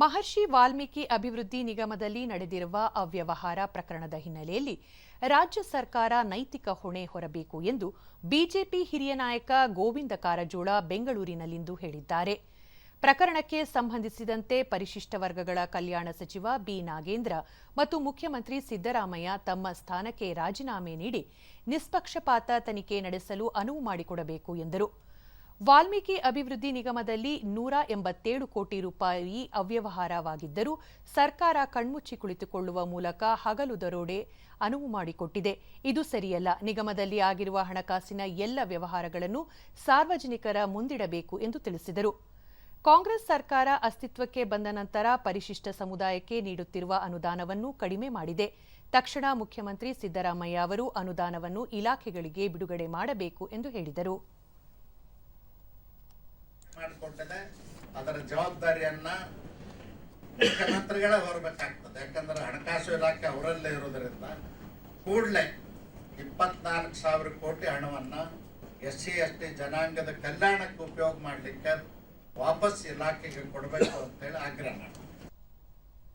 ಮಹರ್ಷಿ ವಾಲ್ಮೀಕಿ ಅಭಿವೃದ್ಧಿ ನಿಗಮದಲ್ಲಿ ನಡೆದಿರುವ ಅವ್ಯವಹಾರ ಪ್ರಕರಣದ ಹಿನ್ನೆಲೆಯಲ್ಲಿ ರಾಜ್ಯ ಸರ್ಕಾರ ನೈತಿಕ ಹೊಣೆ ಹೊರಬೇಕು ಎಂದು ಬಿಜೆಪಿ ಹಿರಿಯ ನಾಯಕ ಗೋವಿಂದ ಕಾರಜೋಳ ಬೆಂಗಳೂರಿನಲ್ಲಿಂದು ಹೇಳಿದ್ದಾರೆ. ಪ್ರಕರಣಕ್ಕೆ ಸಂಬಂಧಿಸಿದಂತೆ ಪರಿಶಿಷ್ಟ ವರ್ಗಗಳ ಕಲ್ಯಾಣ ಸಚಿವ ಬಿ ನಾಗೇಂದ್ರ ಮತ್ತು ಮುಖ್ಯಮಂತ್ರಿ ಸಿದ್ದರಾಮಯ್ಯ ತಮ್ಮ ಸ್ಥಾನಕ್ಕೆ ರಾಜೀನಾಮೆ ನೀಡಿ ನಿಷ್ಪಕ್ಷಪಾತ ತನಿಖೆ ನಡೆಸಲು ಅನುವು ಮಾಡಿಕೊಡಬೇಕು ಎಂದರು. ವಾಲ್ಮೀಕಿ ಅಭಿವೃದ್ಧಿ ನಿಗಮದಲ್ಲಿ ನೂರ ಎಂಬತ್ತೇಳು ಕೋಟಿ ರೂಪಾಯಿ ಅವ್ಯವಹಾರವಾಗಿದ್ದರೂ ಸರ್ಕಾರ ಕಣ್ಮುಚ್ಚಿ ಕುಳಿತುಕೊಳ್ಳುವ ಮೂಲಕ ಹಗಲು ದರೋಡೆ ಅನುವು ಮಾಡಿಕೊಟ್ಟಿದೆ. ಇದು ಸರಿಯಲ್ಲ. ನಿಗಮದಲ್ಲಿ ಆಗಿರುವ ಹಣಕಾಸಿನ ಎಲ್ಲ ವ್ಯವಹಾರಗಳನ್ನು ಸಾರ್ವಜನಿಕರ ಮುಂದಿಡಬೇಕು ಎಂದು ತಿಳಿಸಿದರು. ಕಾಂಗ್ರೆಸ್ ಸರ್ಕಾರ ಅಸ್ತಿತ್ವಕ್ಕೆ ಬಂದ ನಂತರ ಪರಿಶಿಷ್ಟ ಸಮುದಾಯಕ್ಕೆ ನೀಡುತ್ತಿರುವ ಅನುದಾನವನ್ನು ಕಡಿಮೆ ಮಾಡಿದೆ. ತಕ್ಷಣ ಮುಖ್ಯಮಂತ್ರಿ ಸಿದ್ದರಾಮಯ್ಯ ಅವರು ಅನುದಾನವನ್ನು ಇಲಾಖೆಗಳಿಗೆ ಬಿಡುಗಡೆ ಮಾಡಬೇಕು ಎಂದು ಹೇಳಿದರು. ಅದರ ಜವಾಬ್ದಾರಿಯನ್ನ ಮುಖ್ಯಮಂತ್ರಿಗಳೇ ಹೊರಬೇಕಾಗ್ತದೆ ಯಾಕಂದ್ರೆ ಹಣಕಾಸು ಇಲಾಖೆ ಅವರಲ್ಲೇ ಇರೋದ್ರಿಂದ ಕೂಡಲೇ ಇಪ್ಪತ್ನಾಲ್ಕು ಸಾವಿರ ಕೋಟಿ ಹಣವನ್ನ ಎಸ್ ಸಿ ಎಸ್ ಟಿ ಜನಾಂಗದ ಕಲ್ಯಾಣಕ್ಕೆ ಉಪಯೋಗ ಮಾಡಲಿಕ್ಕೆ ವಾಪಸ್ ಇಲಾಖೆಗೆ ಕೊಡಬೇಕು ಅಂತೇಳಿ ಆಗ್ರಹ ಮಾಡಿ